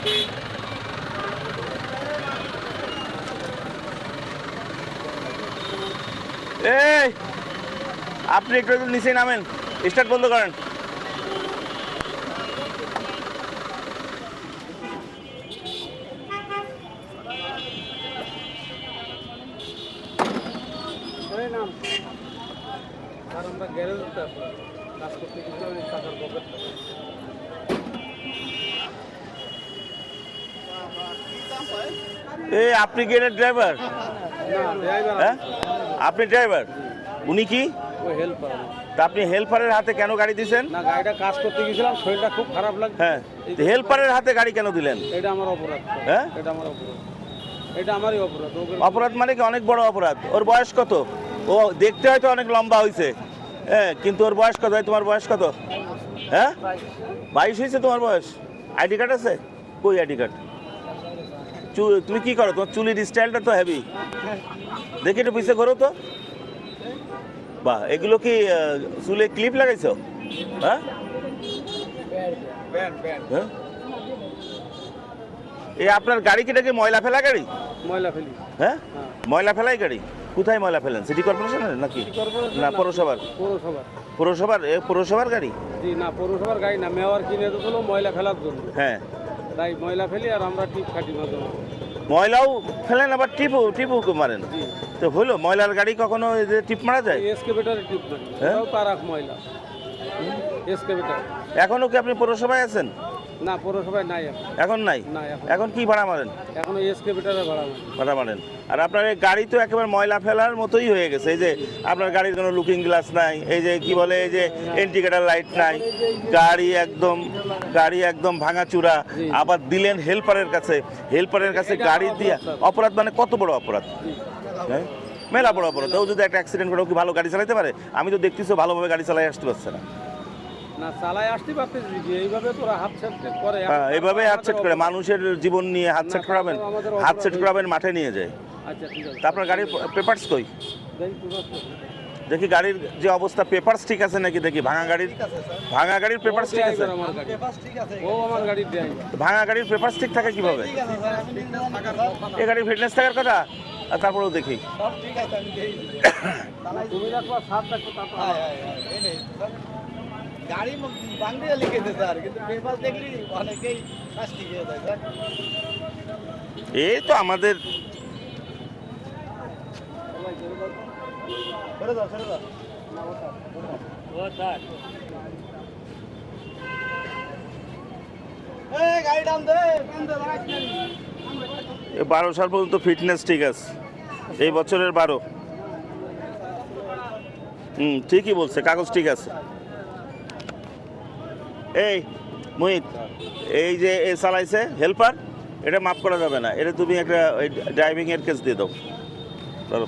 এই আপনি একটু একটু নিচে নামেন স্টার্ট বন্ধ করেন। আমরা কাজ করতে টাকার পকেট এই আপনি কি এর ড্রাইভার ড্রাইভার হ্যাঁ? আপনি ড্রাইভার উনি কি। তা আপনি হেল্পারের হাতে কেন গাড়ি দিছেন? না গাড়িটা কাজ করতে গেছিলাম শরীরটা খুব খারাপ লাগছে। হ্যাঁ। হেল্পারের হাতে গাড়ি কেন দিলেন? এটা আমার অপরাধ। হ্যাঁ? এটা আমার অপরাধ। এটা আমারই অপরাধ। অপরাধ মানে কি? অনেক বড় অপরাধ। ওর বয়স কত? ও দেখতে হয়তো অনেক লম্বা হয়েছে হ্যাঁ কিন্তু ওর বয়স কত? তোমার বয়স কত? হ্যাঁ? বাইশ। হয়েছে তোমার বয়স? আইডি কার্ড আছে? কই আইডি কার্ড? তুমি কি করো? তোমার চুলির স্টাইলটা তো হেভি দেখি একটু পিছিয়ে করো তো। বাহ এগুলো কি চুলে ক্লিপ লাগাইছো? হ্যাঁ? হ্যাঁ? এই আপনার গাড়ি কিটা কি ময়লা ফেলা গাড়ি? ময়লা ফেলি। হ্যাঁ? হ্যাঁ। ময়লা ফেলাই গাড়ি? কোথায় ময়লা ফেলেন? সিটি কর্পোরেশনের নাকি? না পৌরসভার। পৌরসভার। পৌরসভার এ পৌরসভার গাড়ি? জি না পৌরসভার গাড়ি না মেওয়ার কিনে তো ময়লা ফেলার জন্য। হ্যাঁ। তাই ময়লা ফেলি আর আমরা টিপ কাটি মাঝে। ময়লাও ফেলেন আবার টিপু টিপু মারেন। তো হলো ময়লার গাড়ি কখনো টিপ মারা যায়? এসকেভেটারে টিপ মারি। হ্যাঁ? ওটাও তার এক ময়লা এসকেভেটার। এখনও কি আপনি পৌরসভায় আছেন? না পৌরসভায় নাই এখন। নাই? এখন। কি ভাড়া মারেন? এখন এসকেভেটারে ভাড়া মারি ভাড়া মারেন। আর আপনার এই গাড়ি তো একেবারে ময়লা ফেলার মতোই হয়ে গেছে। এই যে আপনার গাড়ির কোনো লুকিং গ্লাস নাই এই যে কি বলে এই যে ইন্ডিকেটার লাইট নাই গাড়ি একদম গাড়ি একদম ভাঙাচুরা আবার দিলেন হেল্পারের কাছে। হেল্পারের কাছে গাড়ি দিয়া অপরাধ, মানে কত বড় অপরাধ? হ্যাঁ? মেলা বড় অপরাধ। ও যদি একটা অ্যাক্সিডেন্ট করে ও কি ভালো গাড়ি চালাতে পারে? আমি তো দেখতেছি ভালোভাবে গাড়ি চালাই আসতে পারছে না। না চালাই আসতে পারতেছি যে এইভাবে তোরা হাত সেট করে। হ্যাঁ এইভাবে হাত সেট করে মানুষের জীবন নিয়ে হাত সেট করাবেন। হাত সেট করাবেন মাঠে নিয়ে যায়। আচ্ছা ঠিক আছে। তা আপনার গাড়ির পেপারস কই? দেখি গাড়ির যে অবস্থা পেপারস ঠিক আছে নাকি? দেখি ভাঙা গাড়ির ভাঙা গাড়ির পেপারস ঠিক আছে। ড্রাইভার আমার গাড়ি। ও আমার গাড়ির ভাঙা গাড়ির পেপারস ঠিক থাকে কীভাবে? এই গাড়ির ফিটনেস থাকার কথা? আর তারপরেও দেখি। তুমি রাখবা সাত রাখো তারপর গাড়ি বাংলা লিখেছে স্যার কিন্তু পেপার দেখলি অনেকেই শাস্তি খেয়ে যায় স্যার এই তো আমাদের বারো সাল পর্যন্ত ফিটনেস ঠিক আছে। এই বছরের বারো। হুম ঠিকই বলছে কাগজ ঠিক আছে। এই, মোহিত, এই যে এ চালাইছে হেল্পার এটা মাফ করা যাবে না। এটা তুমি একটা ড্রাইভিংয়ের কেস দিয়ে দাও। চলো।